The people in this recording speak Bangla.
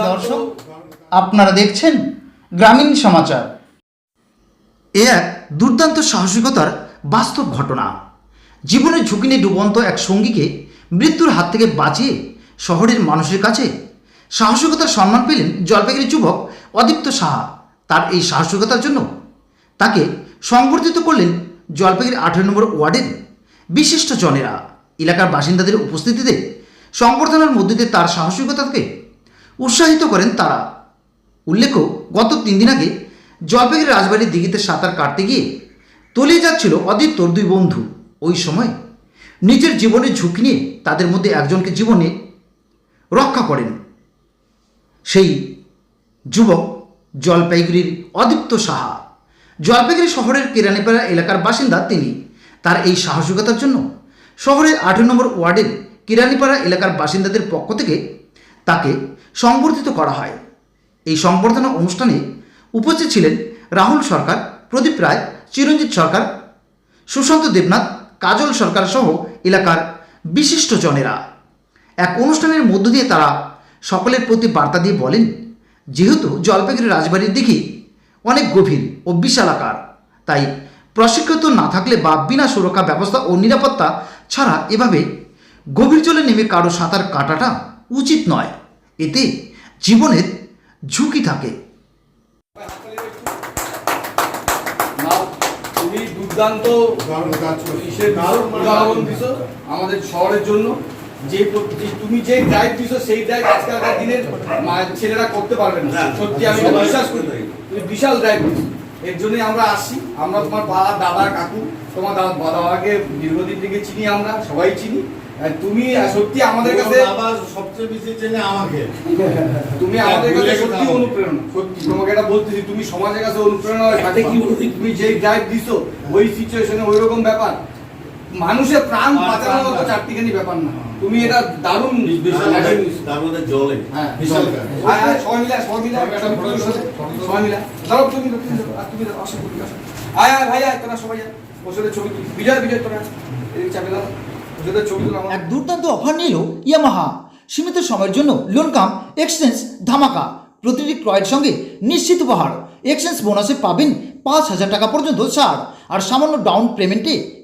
দর্শক, আপনারা দেখছেন গ্রামীণ সমাচার। এ এক দুর্দান্ত সাহসিকতার বাস্তব ঘটনা। জীবনের ঝুঁকি নিয়ে ডুবন্ত এক সঙ্গীকে মৃত্যুর হাত থেকে বাঁচিয়ে শহরের মানুষের কাছে সাহসিকতার সম্মান পেলেন জলপাইগুড়ি যুবক অদীপ্ত সাহা। তার এই সাহসিকতার জন্য তাকে সংবর্ধিত করলেন জলপাইগুড়ি আঠেরো নম্বর ওয়ার্ডের বিশিষ্ট জনেরা। এলাকার বাসিন্দাদের উপস্থিতিতে সংবর্ধনার মধ্যে দিয়ে তার সাহসিকতাকে উৎসাহিত করেন তারা। উল্লেখ্য, গত তিন দিন আগে জলপাইগুড়ি রাজবাড়ির দিঘিতে সাঁতার কাটতে গিয়ে তলিয়ে যাচ্ছিল অদিত্যর দুই বন্ধু। ওই সময় নিজের জীবনের ঝুঁকি নিয়ে তাদের মধ্যে একজনকে জীবনে রক্ষা করেন। সেই যুবক জলপাইগুড়ির অদীপ্ত সাহা। জলপাইগুড়ি শহরের কেরানিপাড়া এলাকার বাসিন্দা তিনি। তার এই সাহসিকতার জন্য শহরের আঠেরো নম্বর ওয়ার্ডের কিরানীপাড়া এলাকার বাসিন্দাদের পক্ষ থেকে তাকে সংবর্ধিত করা হয়। এই সংবর্ধনা অনুষ্ঠানে উপস্থিত ছিলেন রাহুল সরকার, প্রদীপ রায়, চিরঞ্জিত সরকার, সুশান্ত দেবনাথ, কাজল সরকার সহ এলাকার বিশিষ্ট জনেরা। এক অনুষ্ঠানের মধ্য দিয়ে তারা সকলের প্রতি বার্তা দিয়ে বলেন, যেহেতু জলপাইগুড়ি রাজবাড়ির দিঘি অনেক গভীর ও বিশালাকার, তাই প্রশিক্ষিত না থাকলে বা বিনা সুরক্ষা ব্যবস্থা ও নিরাপত্তা ছাড়া এভাবে গভীর জলে নেমে কারও সাঁতার কাটাটা উচিত নয়। এতে জীবনের ঝুঁকি থাকে। তুমি দুর্দান্ত উদাহরণ দিছো আমাদের শহরের জন্য। যে তুমি যে ড্রাইভ দিছো সেই ড্রাইভ আজকালকার দিনের ছেলেরা করতে পারবে না। সত্যি আমি বিশ্বাস করি। তুমি বিশাল ড্রাইভ দিছো। এর জন্যই আমরা আসি আমরা তোমার বাবা দাদা কাকু তোমার দাদা বাবাকে দীর্ঘদিন থেকে চিনি আমরা সবাই চিনি। তুমি সত্যি আমাদের কাছে আবার সবচেয়ে বেশি চেনে আমাকে। তুমি আমাদের কাছে সত্যি অনুপ্রেরণা। সত্যি তোমাকে এটা বলতেছি তুমি সমাজের কাছে অনুপ্রেরণা হয় তাতে কি তুমি যে ড্রাইভ দিছো ওই সিচুয়েশনে ওই রকম ব্যাপার। মানুষের প্রাণ আর বাঁচানোর মতো চারটিখানি ব্যাপার না। তুমি এটা দারুণ মধ্যে জলে। হ্যাঁ। বিশাল। হ্যাঁ, সবাই মিলে সবাই মিলে। সবাই মিলে দাঁড়াও তুমি তুমি আর তুমি আসো, আয় আয় ভাই আয় তোরা সবাই বসে ছবি বিজয় বিজয় তোরা। এদিকে চাপে দাও। এক দুর্দান্ত অফার নিল ইয়ামাহা। সীমিত সময়ের জন্য লোন কাম এক্সচেঞ্জ ধামাকা। প্রতিটি ক্রয়ের সঙ্গে নিশ্চিত উপহার। এক্সচেঞ্জ বোনাসে পাবেন পাঁচ হাজার টাকা পর্যন্ত ছাড়। আর সামান্য ডাউন পেমেন্টে